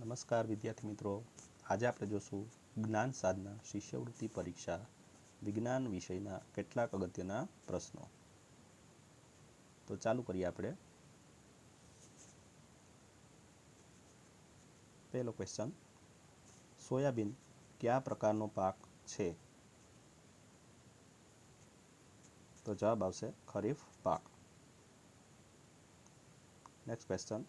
નમસ્કાર વિદ્યાર્થી મિત્રો. આજે આપણે જોશું જ્ઞાન સાધના શિષ્યવૃત્તિ પરીક્ષા વિજ્ઞાન વિષયના કેટલાક અગત્યના પ્રશ્નો. તો ચાલુ કરીએ આપણે. પહેલો ક્વેશ્ચન સોયાબીન કયા પ્રકારનો પાક છે? તો જવાબ આવશે ખરીફ પાક. નેક્સ્ટ ક્વેશ્ચન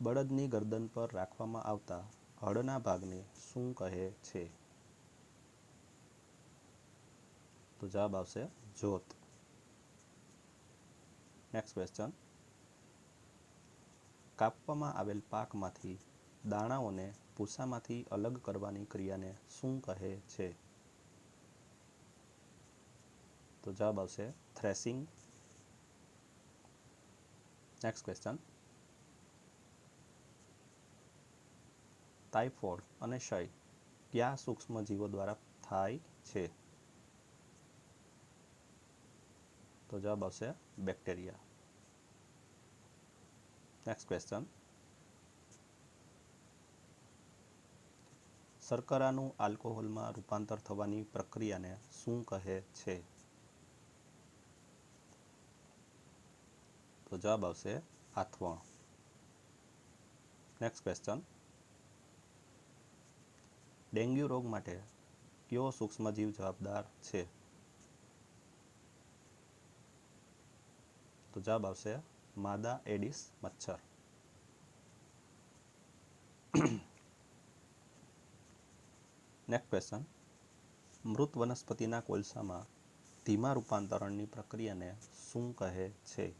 બળદની ગરદન પર રાખવામાં આવતા હળના ભાગને શું કહે છે? તો જવાબ આવશે જોત નેક્સ્ટ ક્વેશ્ચન કાપવામાં આવેલ પાકમાંથી દાણાઓને ભૂસામાંથી અલગ કરવાની ક્રિયાને શું કહે છે? તો જવાબ આવશે થ્રેસિંગ નેક્સ્ટ ક્વેશ્ચન ટાઇફોઇડ અને ક્ષય કયા સૂક્ષ્મ જીવો દ્વારા થાય છે? તો જવાબ આવશે બેક્ટેરિયા. નેક્સ્ટ ક્વેશ્ચન શર્કરાનું આલ્કોહોલમાં રૂપાંતર થવાની પ્રક્રિયાને શું કહે છે? તો જવાબ આવશે આથવણ. નેક્સ્ટ ક્વેશ્ચન ડેન્ગ્યુ રોગ માટે કયો સૂક્ષ્મજીવ જવાબદાર છે? તો જવાબ આવશે માદા એડિસ મચ્છર. નેક્સ્ટ ક્વેશ્ચન મૃત વનસ્પતિના કોલસામાં ધીમા રૂપાંતરણની પ્રક્રિયાને શું કહે છે?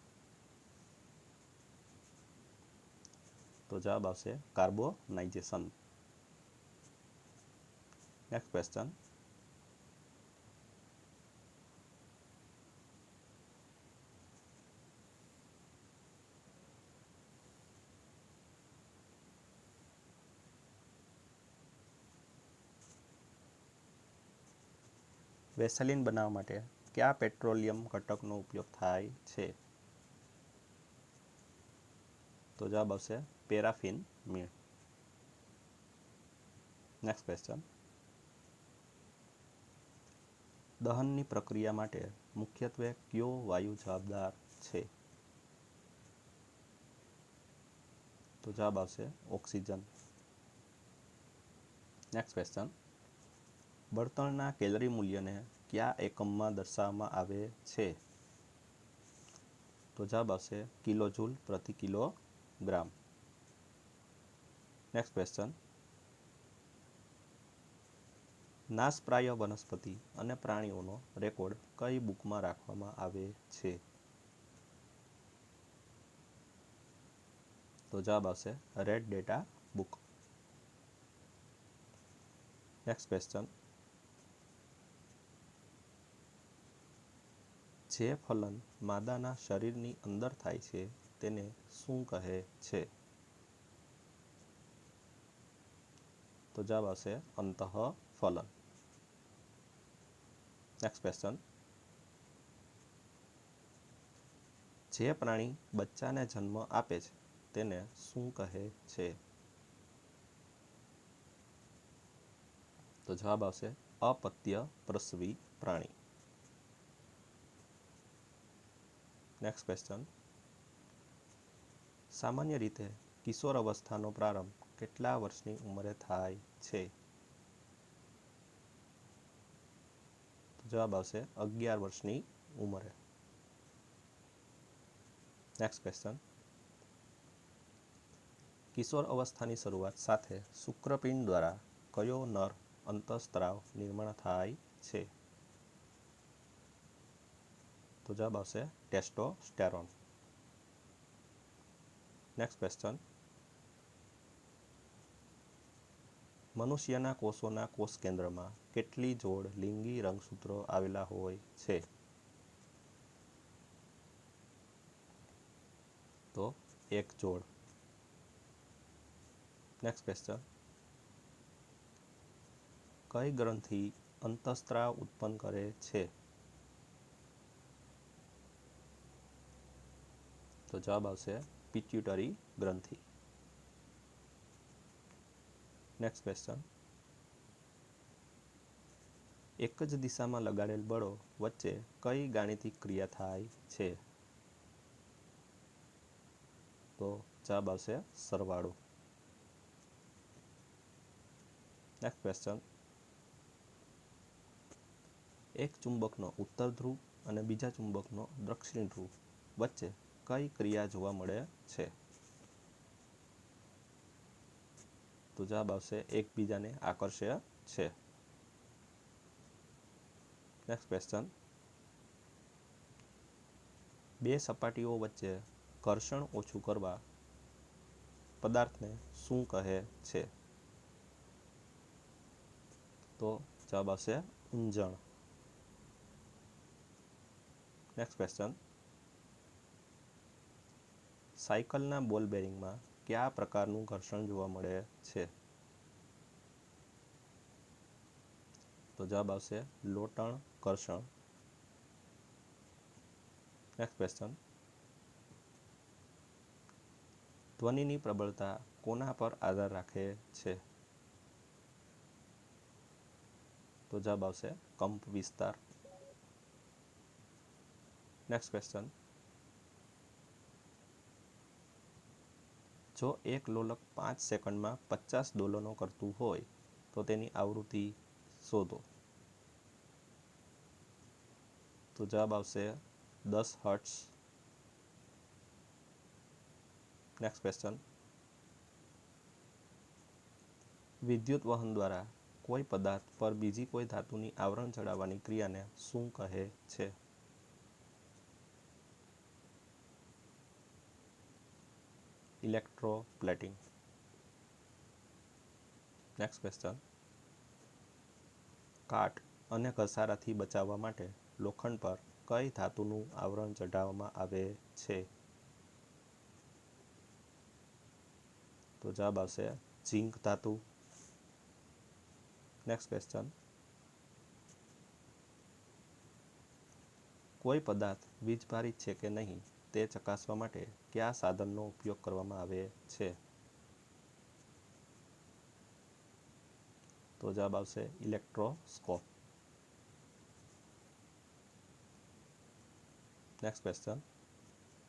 તો જવાબ આવશે કાર્બોનાઇઝેશન. નેક્સ્ટ ક્વેશ્ચન વેસલિન બનાવવા માટે કયા પેટ્રોલિયમ ઘટકનો ઉપયોગ થાય છે? તો જવાબ આવશે પેરાફિન મીણ નેક્સ્ટ ક્વેશ્ચન દહનની પ્રક્રિયા માટે મુખ્યત્વે કયો વાયુ જવાબદાર છે? તો જવાબ આવશે ઓક્સિજન. નેક્સ્ટ ક્વેશ્ચન બળતણના કેલરી મૂલ્યને કયા એકમમાં દર્શાવવામાં આવે છે? તો જવાબ આવશે કિલો જૂલ પ્રતિ કિલોગ્રામ. નેક્સ્ટ ક્વેશ્ચન નાશપ્રાય વનસ્પતિ અને પ્રાણીઓનો રેકોર્ડ કઈ બુકમાં રાખવામાં આવે છે? તો જવાબ આવશે red data book. Next question જે ફલન માદાના શરીરની અંદર થાય છે તેને શું કહે છે? તો જવાબ આવશે અંતઃ ફલન. નેક્સ્ટ ક્વેશ્ચન જે પ્રાણી બચ્ચાને જન્મ આપે છે, તેને શું કહે છે? તો જવાબ આવશે, અપત્ય પ્રસવી પ્રાણી. નેક્સ્ટ ક્વેશ્ચન સામાન્ય રીતે કિશોર અવસ્થાનો પ્રારંભ કેટલા વર્ષની ઉંમરે થાય છે? જવાબ આવશે અગિયાર વર્ષની ઉંમરે. નેક્સ્ટ ક્વેશ્ચન કિશોર અવસ્થાની શરૂઆત સાથે શુક્રપિંડ દ્વારા કયો નર અંતઃસ્ત્રાવ નિર્માણ થાય છે? તો જવાબ આવશે ટેસ્ટોસ્ટેરોન નેક્સ્ટ ક્વેશ્ચન મનુષ્યના કોષોના કોષ કેન્દ્રમાં કેટલી જોડ લિંગી રંગસૂત્રો આવેલા હોય છે? તો એક જોડ. નેક્સ્ટ ક્વેશ્ચન કઈ ગ્રંથિ અંતઃસ્ત્રાવ ઉત્પન્ન કરે છે? તો જવાબ આવશે પિચ્યુટરી ગ્રંથિ. નેક્સ્ટ ક્વેશ્ચન એક જ દિશામાં લગાડેલ બળો વચ્ચે કઈ ગાણિતિક ક્રિયા થાય છે? તો જવાબ આવશે સરવાળો. નેક્સ્ટ ક્વેશ્ચન એક ચુંબકનો ઉત્તર ધ્રુવ અને બીજા ચુંબકનો દક્ષિણ ધ્રુવ વચ્ચે કઈ ક્રિયા જોવા મળે છે? તો જવાબ આવશે એકબીજાને આકર્ષે છે. નેક્સ્ટ ક્વેશ્ચન બે સપાટીઓ વચ્ચે ઘર્ષણ ઓછું કરવા પદાર્થને શું કહે છે? તો જવાબ આવશે ઊંજણ નેક્સ્ટ ક્વેશ્ચન સાયકલના બોલ બેરિંગમાં કયા પ્રકારનું ઘર્ષણ જોવા મળે છે? તો જવાબ આવશે લોટણ ઘર્ષણ. નેક્સ્ટ ક્વેશ્ચન ધ્વનિની પ્રબળતા કોના પર આધાર રાખે છે? તો જવાબ આવશે કંપ વિસ્તાર. નેક્સ્ટ ક્વેશ્ચન જો એક લોલક પાંચ સેકન્ડમાં પચાસ દોલનો કરતું હોય, તો તેની આવૃત્તિ શોધો. તો જવાબ આવશે દસ હર્ટ્સ નેક્સ્ટ ક્વેશ્ચન વિદ્યુત વહન દ્વારા કોઈ પદાર્થ પર બીજી કોઈ ધાતુની આવરણ ચડાવવાની ક્રિયાને શું કહે છે? ઇલેક્ટ્રોપ્લેટિંગ નેક્સ્ટ ક્વેશ્ચન કાટ અને ઘસારાથી બચાવવા માટે લોખંડ પર કઈ ધાતુનું આવરણ ચઢાવવામાં આવે છે? તો જવાબ આવશે ઝીંક ધાતુ. નેક્સ્ટ ક્વેશ્ચન કોઈ પદાર્થ વીજભારિત છે કે નહીં તે ચકાસવા માટે કયા સાધનનો ઉપયોગ કરવામાં આવે છે? તો જવાબ આવશે ઇલેક્ટ્રોસ્કોપ. નેક્સ્ટ ક્વેશ્ચન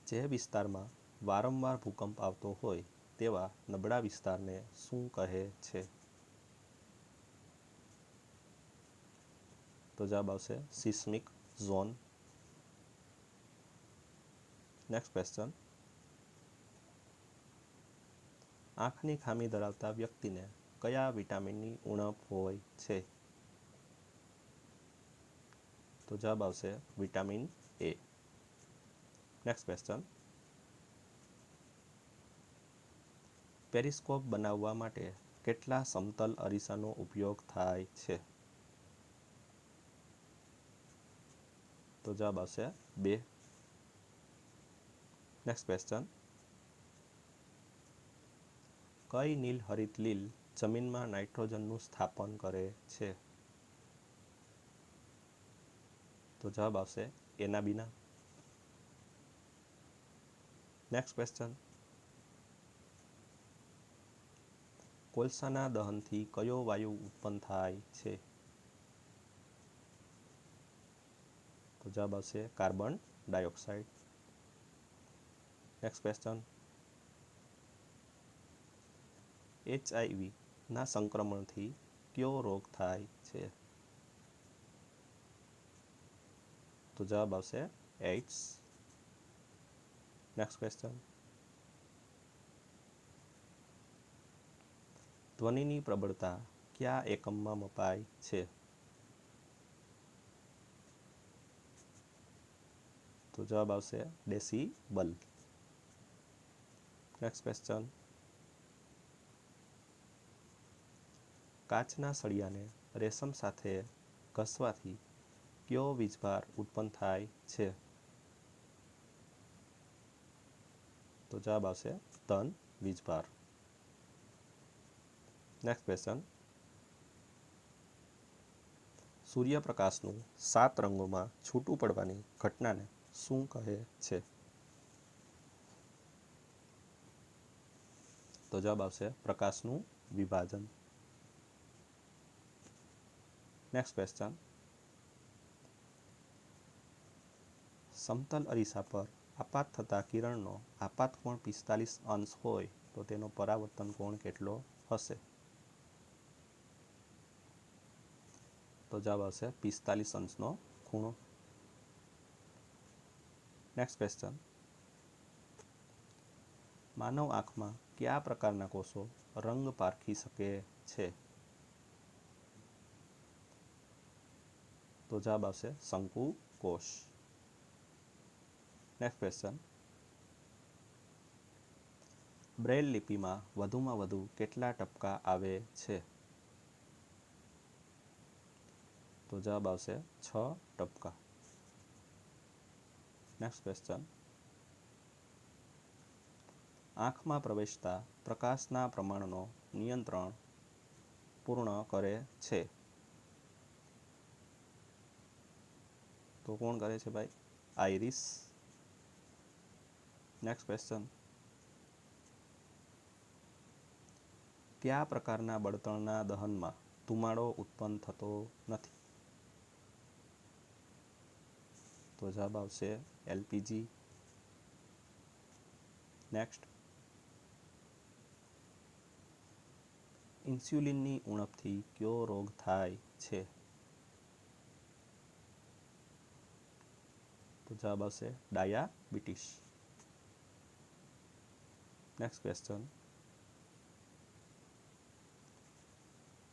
જે વિસ્તારમાં વારંવાર ભૂકંપ આવતો હોય તેવા નબળા વિસ્તારને શું કહે છે? તો જવાબ આવશે સિસ્મિક ઝોન. નેક્સ્ટ ક્વેશ્ચન આંખની ખામી ધરાવતા વ્યક્તિને કયા વિટામિનની ઉણપ હોય છે? તો જવાબ આવશે vitamin A. Next question periscope બનાવવા માટે કેટલા સમતલ અરીસાનો ઉપયોગ થાય છે? તો જવાબ આવશે બે. નેક્સ્ટ ક્વેશ્ચન કઈ નીલ હરિત લીલ જમીનમાં નાઇટ્રોજનનું સ્થાપન કરે છે? તો જવાબ આવશે એના બીના નેક્સ્ટ ક્વેશ્ચન કોલસાના દહનથી કયો વાયુ ઉત્પન્ન થાય છે? તો જવાબ આવશે carbon dioxide. Next question HIV ના સંક્રમણથી કયો રોગ થાય છે? તો જવાબ આવશે એઇડ્સ. નેક્સ્ટ ક્વેશ્ચન ધ્વનિની પ્રબળતા કયા એકમમાં મપાય છે? તો જવાબ આવશે ડેસીબલ. નેક્સ્ટ ક્વેશ્ચન કાચના સળિયાને રેશમ સાથે ઘસવાથી કયો વીજભાર ઉત્પન્ન થાય છે? તો જવાબ આવશે ધન વીજભાર. નેક્સ્ટ ક્વેશ્ચન સૂર્યપ્રકાશનું સાત રંગોમાં છૂટું પડવાની ઘટનાને શું કહે છે? તો જવાબ આવશે પ્રકાશનું વિભાજન. નેક્સ્ટ ક્વેશ્ચન સમતલ અરીસા પર આપાત થતા કિરણનો આપાત કોણ પિસ્તાલીસ અંશ હોય તો તેનો પરાવર્તન કોણ કેટલો હશે? તો જવાબ આવશે પિસ્તાલીસ અંશનો ખૂણો. નેક્સ્ટ ક્વેશ્ચન માનવ આંખમાં કયા પ્રકારના કોષો રંગ પારખી શકે છે? તો જવાબ આવશે શંકુ કોષ. નેક્સ્ટ ક્વેશ્ચન બ્રેલ લિપિમાં વધુમાં વધુ કેટલા ટપકા આવે છે? તો જવાબ આવશે છ ટપકા. નેક્સ્ટ ક્વેશ્ચન આંખમાં પ્રવેશતા પ્રકાશના પ્રમાણનો નિયંત્રણ પૂર્ણ કરે છે. તો કોણ કરે છે ભાઈ? આઈરિસ. નેક્સ્ટ ક્વેશ્ચન કયા પ્રકારના બળતણના દહનમાં ધુમાડો ઉત્પન્ન થતો નથી? તો જવાબ આવશે એલપીજી. નેક્સ્ટ ઇન્સ્યુલિનની ઉણપથી કયો રોગ થાય છે? તો જવાબ આવશે ડાયાબિટીસ. નેક્સ્ટ ક્વેશ્ચન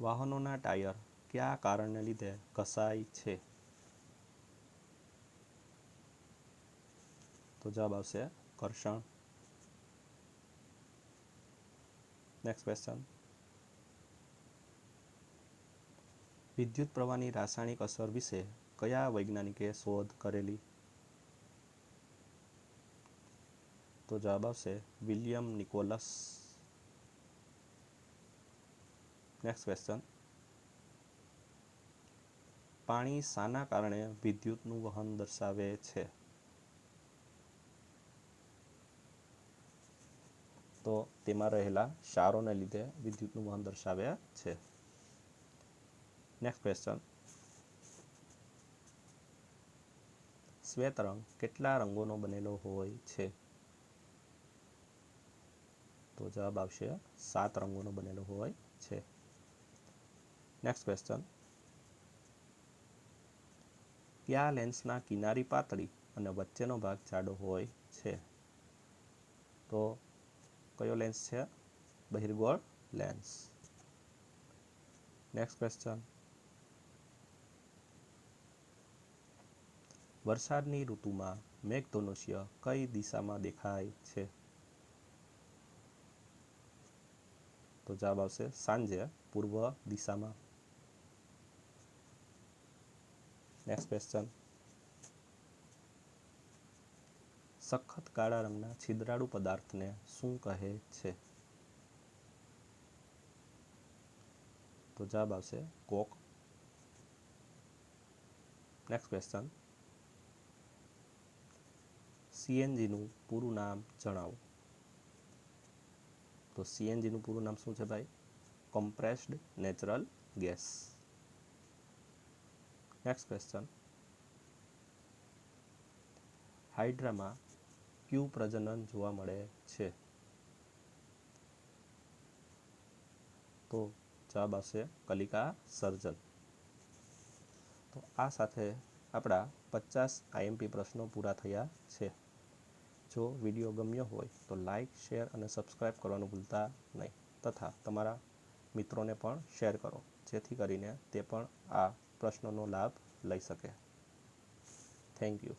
વાહનોના ટાયર કયા કારણને લીધે ઘસાય છે? તો જવાબ આવશે ઘર્ષણ. નેક્સ્ટ ક્વેશ્ચન વિદ્યુત પ્રવાહની રાસાયણિક અસર વિશે કયા વૈજ્ઞાનિકે શોધ કરેલી? તો જવાબ આવશે વિલિયમ નિકોલસ. નેક્સ્ટ ક્વેશ્ચન પાણી શાના કારણે વિદ્યુતનું વહન દર્શાવે છે. તો તેમાં રહેલા ક્ષારોને લીધે વિદ્યુતનું વહન દર્શાવ્યા છે. નેક્સ્ટ ક્વેશ્ચન શ્વેત રંગ કેટલા રંગોનો બનેલો હોય છે? તો જવાબ આવશે સાત રંગોનો બનેલો હોય છે. નેક્સ્ટ ક્વેશ્ચન કયા લેન્સના કિનારી પાતળી અને વચ્ચેનો ભાગ જાડો હોય છે? તો કયો લેન્સ છે? બહિર્ગોળ લેન્સ નેક્સ્ટ ક્વેશ્ચન વરસાદની ઋતુમાં મેઘધનુષ્ય કઈ દિશામાં દેખાય છે? તો જવાબ આવશે સાંજે પૂર્વ દિશામાં. નેક્સ્ટ ક્વેશ્ચન સખત કાળા રંગના છિદ્રાળુ પદાર્થને શું કહે છે? તો જવાબ આવશે કોક. નેક્સ્ટ ક્વેશ્ચન સીએનજીનું પૂરું નામ જણાવો. તો સીએનજીનું પૂરું નામ શું છે ભાઈ? Compressed natural gas next question હાઇડ્રામાં ક્યુ પ્રજનન જોવા મળે છે? તો જવાબ આવશે કલિકા સર્જન. તો આ સાથે આપણા પચાસ આઈએમપી પ્રશ્નો પૂરા થયા છે. જો વીડિયો ગમ્યો હોય તો લાઇક શેર અને સબસ્ક્રાઈબ કરવાનું ભૂલતા નહીં. તથા તમારા મિત્રોને પણ શેર કરો, જેથી કરીને તે પણ આ પ્રશ્નોનો લાભ લઈ શકે. Thank you.